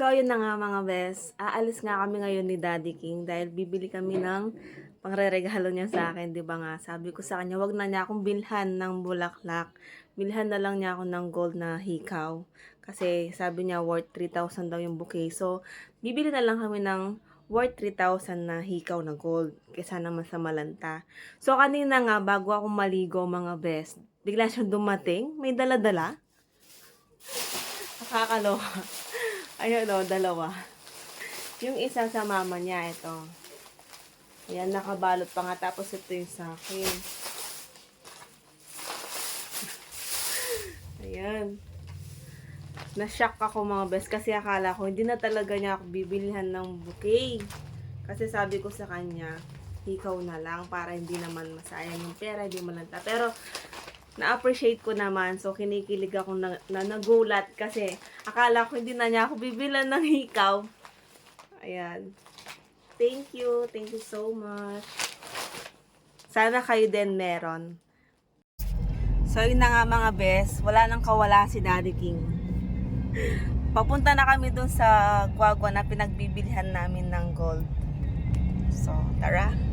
So, yun na nga mga bes. Aalis nga kami ngayon ni Daddy King dahil bibili kami ng pangreregalo niya sa akin, di ba nga? Sabi ko sa kanya, wag na niya akong bilhan ng bulaklak. Bilhan na lang niya ako ng gold na hikaw. Kasi sabi niya, worth 3,000 daw yung bouquet. So, bibili na lang kami ng worth 3,000 na hikaw na gold. Kesa naman sa malanta. So, kanina nga, bago ako maligo mga best, bigla siyang dumating. May dala-dala. Nakakaloka. Ayun o, dalawa. Yung isa sa mama niya, ito. Ayan, nakabalot pa nga. Tapos ito yung sa akin. Ayan. Na-shock ako mga best kasi akala ko hindi na talaga niya ako bibilihan ng bouquet. Kasi sabi ko sa kanya, ikaw na lang para hindi naman masayang yung pera, hindi malanta. Pero na-appreciate ko naman. So, kinikilig ako na, na nagulat kasi akala ko hindi na niya ako bibilan ng hikaw. Ayan. Thank you. Thank you so much. Sana kayo din meron. So, yun na nga mga best. Wala nang kawala si Daddy King. Papunta na kami dun sa Guagua na pinagbibilihan namin ng gold. So, tara.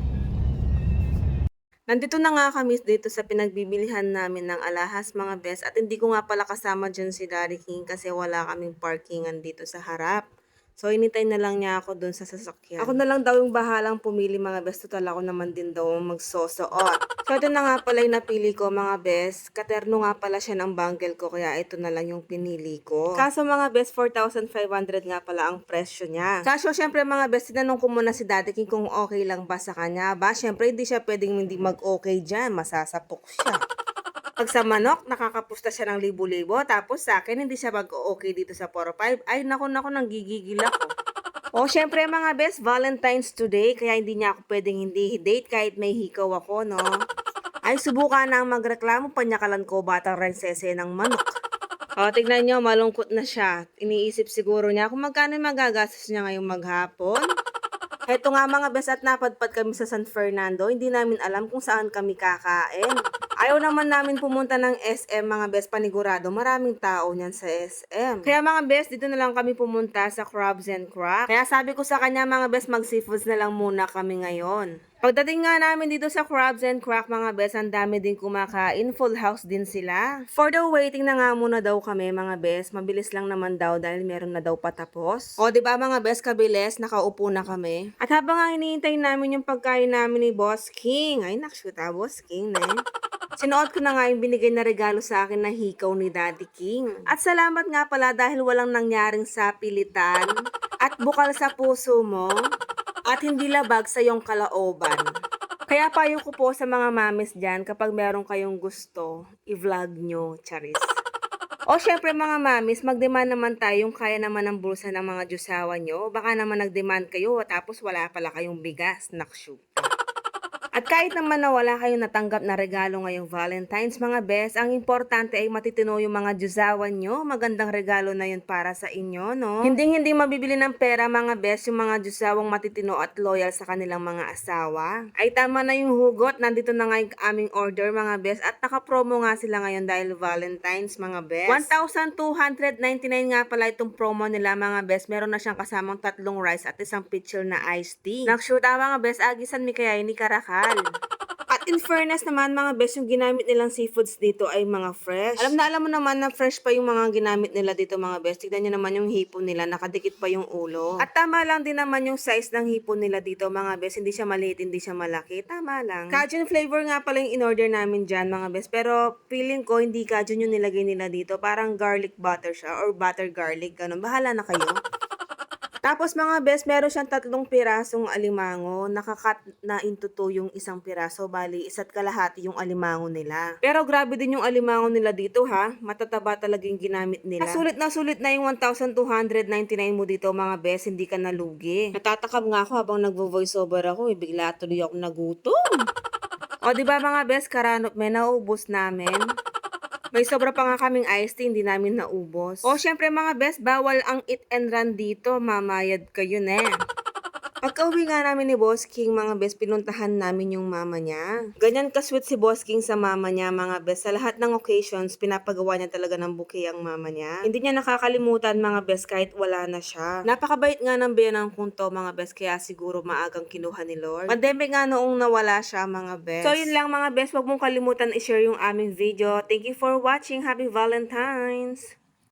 Nandito na nga kami dito sa pinagbibilihan namin ng alahas mga best at hindi ko nga pala kasama dyan si Daddy King kasi wala kaming parkingan dito sa harap. So, inintay na lang niya ako dun sa sasakyan. Ako na lang daw yung bahalang pumili mga best. Total ako naman din daw magsosoot. So, ito na nga pala yung napili ko mga best. Katerno nga pala siya ng bangle ko kaya ito na lang yung pinili ko. Kaso mga best, 4,500 nga pala ang presyo niya. Kaso syempre mga best, tinanong ko muna si Daddy King kung okay lang ba sa kanya. Ba, syempre hindi siya pwedeng hindi mag-okay dyan. Masasapok siya. Pag sa manok, nakakapusta siya ng libo-libo. Tapos sa akin, hindi siya mag-okay dito sa 4-5. Ay, naku, naku, nang gigigil ako. O, syempre mga best, Valentine's today. Kaya hindi niya ako pwedeng hindi date kahit may hikaw ako, no? Ay, subukan na ang magreklamo. Panyakalan ko batang rensese ng manok. O, tignan nyo, malungkot na siya. Iniisip siguro niya kung magkano magagastos niya ngayong maghapon. Heto nga mga best at napadpad kami sa San Fernando. Hindi namin alam kung saan kami kakain. Ayaw naman namin pumunta ng SM mga best panigurado. Maraming tao niyan sa SM. Kaya mga best, dito na lang kami pumunta sa Crabs and Crack. Kaya sabi ko sa kanya mga best, mag seafoods na lang muna kami ngayon. Pagdating nga namin dito sa Crabs and Crack mga best, ang dami din kumakain. Full house din sila. For the waiting na nga muna daw kami mga best. Mabilis lang naman daw dahil meron na daw patapos. O ba mga best, kabilis, nakaupo na kami. At habang nga hinihintay namin yung pagkain namin ni Boss King. Ay, nakshuta, Boss King na eh. Sinuot ko na nga yung binigay na regalo sa akin na hikaw ni Daddy King. At salamat nga pala dahil walang nangyaring sapilitan at bukal sa puso mo at hindi labag sa iyong kalaoban. Kaya payo ko po sa mga mamis dyan kapag meron kayong gusto, i-vlog nyo, charis. O syempre mga mamis, mag-demand naman tayo yung kaya naman ng bulsa ng mga Diyosawa nyo. Baka naman nag-demand kayo tapos wala pala kayong bigas, nakshoot. At kahit naman na wala kayong natanggap na regalo ngayong Valentine's mga best, ang importante ay matitino yung mga Diyosawan nyo. Magandang regalo na yun para sa inyo, no? Hindi hindi mabibili ng pera mga best yung mga Diyosawang matitino at loyal sa kanilang mga asawa. Ay tama na yung hugot, nandito na nga yung aming order mga best at naka-promo nga sila ngayon dahil Valentine's mga best. 1,299 nga pala itong promo nila mga best. Meron na siyang kasamang tatlong rice at isang pitcher na iced tea. Nakshoot ah, mga best, agisan mi kaya ni Karakal. At in fairness naman mga best, yung ginamit nilang seafoods dito ay mga fresh. Alam na alam mo naman na fresh pa yung mga ginamit nila dito mga best. Tignan nyo naman yung hipon nila, nakadikit pa yung ulo. At tama lang din naman yung size ng hipon nila dito mga best. Hindi siya maliit, hindi siya malaki. Tama lang. Cajun flavor nga pala yung in-order namin dyan mga best. Pero feeling ko hindi cajun yung nilagay nila dito. Parang garlic butter siya or butter garlic. Ganun. Bahala na kayo. Tapos mga best, meron siyang tatlong pirasong alimango. Nakakat na into two yung isang piraso. Bali, isa't kalahati yung alimango nila. Pero grabe din yung alimango nila dito ha. Matataba talaga yung ginamit nila. Sulit na sulit na yung 1,299 mo dito mga best. Hindi ka nalugi. Natatakam nga ako habang nagvo-voiceover ako. Eh, bigla tuloy ako nagutom. o di ba mga best, karanot may naubos namin. May sobra pa nga kaming iced tea, hindi namin naubos. O, syempre mga best, bawal ang eat and run dito. Mamayad kayo na. Pagka-uwi nga namin ni Boss King, mga best, pinuntahan namin yung mama niya. Ganyan ka-sweet si Boss King sa mama niya, mga best. Sa lahat ng occasions, pinapagawa niya talaga ng bouquet ang mama niya. Hindi niya nakakalimutan, mga best, kahit wala na siya. Napakabait nga ng biyanang kung to, mga best, kaya siguro maagang kinuha ni Lord. Pandemic nga noong nawala siya, mga best. So, yun lang, mga best. Huwag mong kalimutan i-share yung aming video. Thank you for watching. Happy Valentine's!